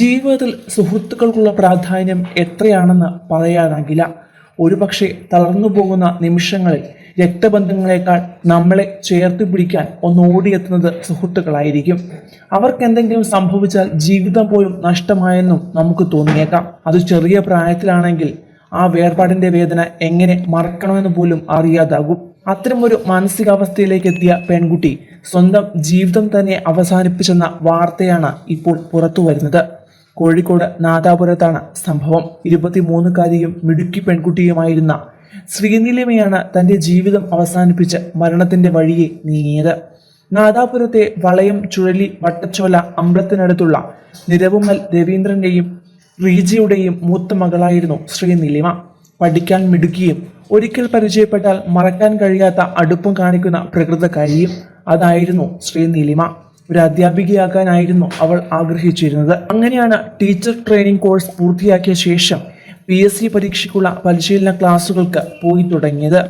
ജീവിതത്തിൽ സുഹൃത്തുക്കൾക്കുള്ള പ്രാധാന്യം എത്രയാണെന്ന് പറയാനാകില്ല. ഒരുപക്ഷെ തളർന്നു പോകുന്ന നിമിഷങ്ങളിൽ രക്തബന്ധങ്ങളെക്കാൾ നമ്മളെ ചേർത്ത് പിടിക്കാൻ ഒന്ന് ഓടിയെത്തുന്നത് സുഹൃത്തുക്കളായിരിക്കും. അവർക്ക് എന്തെങ്കിലും സംഭവിച്ചാൽ ജീവിതം പോലും നഷ്ടമായെന്നും നമുക്ക് തോന്നിയേക്കാം. അത് ചെറിയ പ്രായത്തിലാണെങ്കിൽ ആ വേർപാടിന്റെ വേദന എങ്ങനെ മറക്കണമെന്ന് പോലും അറിയാതാകും. അത്തരമൊരു മാനസികാവസ്ഥയിലേക്ക് എത്തിയ പെൺകുട്ടി സ്വന്തം ജീവിതം തന്നെ അവസാനിപ്പിച്ചെന്ന വാർത്തയാണ് ഇപ്പോൾ പുറത്തു വരുന്നത് കോഴിക്കോട് നാദാപുരത്താണ് സംഭവം. ഇരുപത്തിമൂന്നുകാരിയും മിടുക്കി പെൺകുട്ടിയുമായിരുന്ന ശ്രീനിലിമയാണ് തന്റെ ജീവിതം അവസാനിപ്പിച്ച് മരണത്തിന്റെ വഴിയെ നീങ്ങിയത്. നാദാപുരത്തെ വളയം ചുഴലി വട്ടച്ചോല അമ്പലത്തിനടുത്തുള്ള നിരവുമൽ രവീന്ദ്രന്റെയും റീജിയുടെയും മൂത്ത മകളായിരുന്നു ശ്രീനിലിമ. പഠിക്കാൻ മിടുക്കിയും ഒരിക്കൽ പരിചയപ്പെട്ടാൽ മറക്കാൻ കഴിയാത്ത അടുപ്പം കാണിക്കുന്ന പ്രകൃതകാരിയും അതായിരുന്നു ശ്രീനീലിമ. ഒരു അധ്യാപികയാക്കാനായിരുന്നു അവൾ ആഗ്രഹിച്ചിരുന്നത്. അങ്ങനെയാണ് ടീച്ചർ ട്രെയിനിങ് കോഴ്സ് പൂർത്തിയാക്കിയ ശേഷം പി എസ് സി പരീക്ഷയ്ക്കുള്ള പരിശീലന ക്ലാസ്സുകൾക്ക് പോയി തുടങ്ങിയത്.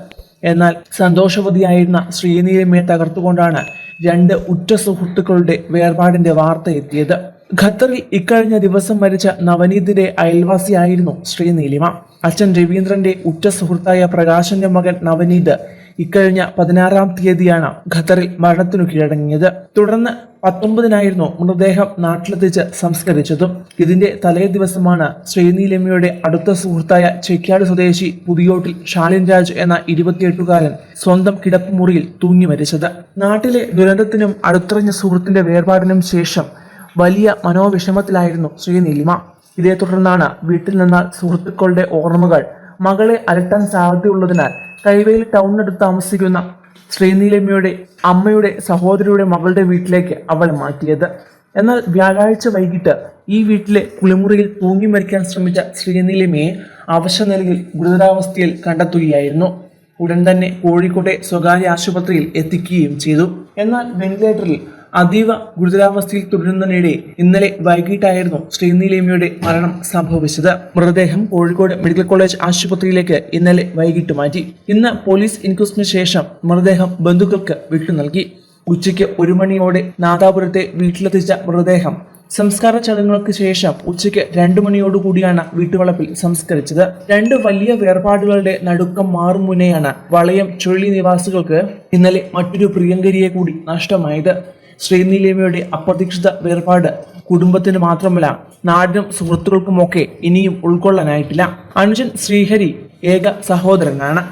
എന്നാൽ സന്തോഷവതിയായിരുന്ന ശ്രീനീലിമയെ തകർത്തുകൊണ്ടാണ് രണ്ട് ഉറ്റ സുഹൃത്തുക്കളുടെ വേർപാടിന്റെ വാർത്ത എത്തിയത്. ഖത്തറിൽ ഇക്കഴിഞ്ഞ ദിവസം മരിച്ച നവനീതിന്റെ അയൽവാസിയായിരുന്നു ശ്രീനീലിമ. അച്ഛൻ രവീന്ദ്രന്റെ ഉറ്റ സുഹൃത്തായ പ്രകാശന്റെ മകൻ നവനീത് ഇക്കഴിഞ്ഞ പതിനാറാം തീയതിയാണ് ഖത്തറിൽ മരണത്തിനു കീഴടങ്ങിയത്. തുടർന്ന് പത്തൊമ്പതിനായിരുന്നു മൃതദേഹം നാട്ടിലെത്തിച്ച് സംസ്കരിച്ചതും. ഇതിന്റെ തലേ ദിവസമാണ് ശ്രീനീലമ്മയുടെ അടുത്ത സുഹൃത്തായ ചെക്കാട് സ്വദേശി പുതിയോട്ടിൽ ഷാലിൻ രാജ് എന്ന ഇരുപത്തിയെട്ടുകാരൻ സ്വന്തം കിടപ്പുമുറിയിൽ തൂങ്ങി മരിച്ചത്. നാട്ടിലെ ദുരന്തത്തിനും അടുത്തറിഞ്ഞ സുഹൃത്തിന്റെ വേർപാടിനും ശേഷം വലിയ മനോവിഷമത്തിലായിരുന്നു ശ്രീനീലിമ. ഇതേ തുടർന്നാണ് വീട്ടിൽ നിന്നാൽ സുഹൃത്തുക്കളുടെ ഓർമ്മകൾ മകളെ അലട്ടാൻ സാധ്യതയുള്ളതിനാൽ കൈവേലി ടൗണിനടുത്ത് താമസിക്കുന്ന ശ്രീനീലമ്മയുടെ അമ്മയുടെ സഹോദരിയുടെ മകളുടെ വീട്ടിലേക്ക് അവൾ മാറ്റിയത്. എന്നാൽ വ്യാഴാഴ്ച വൈകിട്ട് ഈ വീട്ടിലെ കുളിമുറിയിൽ തൂങ്ങി മരിക്കാൻ ശ്രമിച്ച ശ്രീനീലമ്മയെ അവശ നിലയിൽ ഗുരുതരാവസ്ഥയിൽ കണ്ടെത്തുകയായിരുന്നു. ഉടൻ തന്നെ കോഴിക്കോട്ടെ സ്വകാര്യ ആശുപത്രിയിൽ എത്തിക്കുകയും ചെയ്തു. എന്നാൽ വെന്റിലേറ്ററിൽ അതീവ ഗുരുതരാവസ്ഥയിൽ തുടരുന്നതിനിടെ ഇന്നലെ വൈകിട്ടായിരുന്നു ശ്രീനീലേമിയുടെ മരണം സംഭവിച്ചത്. മൃതദേഹം കോഴിക്കോട് മെഡിക്കൽ കോളേജ് ആശുപത്രിയിലേക്ക് ഇന്നലെ വൈകിട്ട് മാറ്റി. ഇന്ന് പോലീസ് ഇൻക്വസ്റ്റിന് ശേഷം മൃതദേഹം ബന്ധുക്കൾക്ക് വിട്ടു നൽകി. ഉച്ചയ്ക്ക് ഒരു മണിയോടെ നാദാപുരത്തെ വീട്ടിലെത്തിച്ച മൃതദേഹം സംസ്കാര ചടങ്ങുകൾക്ക് ശേഷം ഉച്ചയ്ക്ക് രണ്ടു മണിയോടുകൂടിയാണ് വീട്ടുവളപ്പിൽ സംസ്കരിച്ചത്. രണ്ട് വലിയ വേർപാടുകളുടെ നടുക്കം മാറും മുന്നെയാണ് വളയം ചുഴലി നിവാസികൾക്ക് ഇന്നലെ മറ്റൊരു പ്രിയങ്കരിയെ കൂടി നഷ്ടമായത്. ശ്രീനീലിമയുടെ അപ്രതീക്ഷിത വേർപാട് കുടുംബത്തിന് മാത്രമല്ല നാടിനും സുഹൃത്തുക്കൾക്കുമൊക്കെ ഇനിയും ഉൾക്കൊള്ളാനായിട്ടില്ല. അനുജൻ ശ്രീഹരി ഏക സഹോദരനാണ്.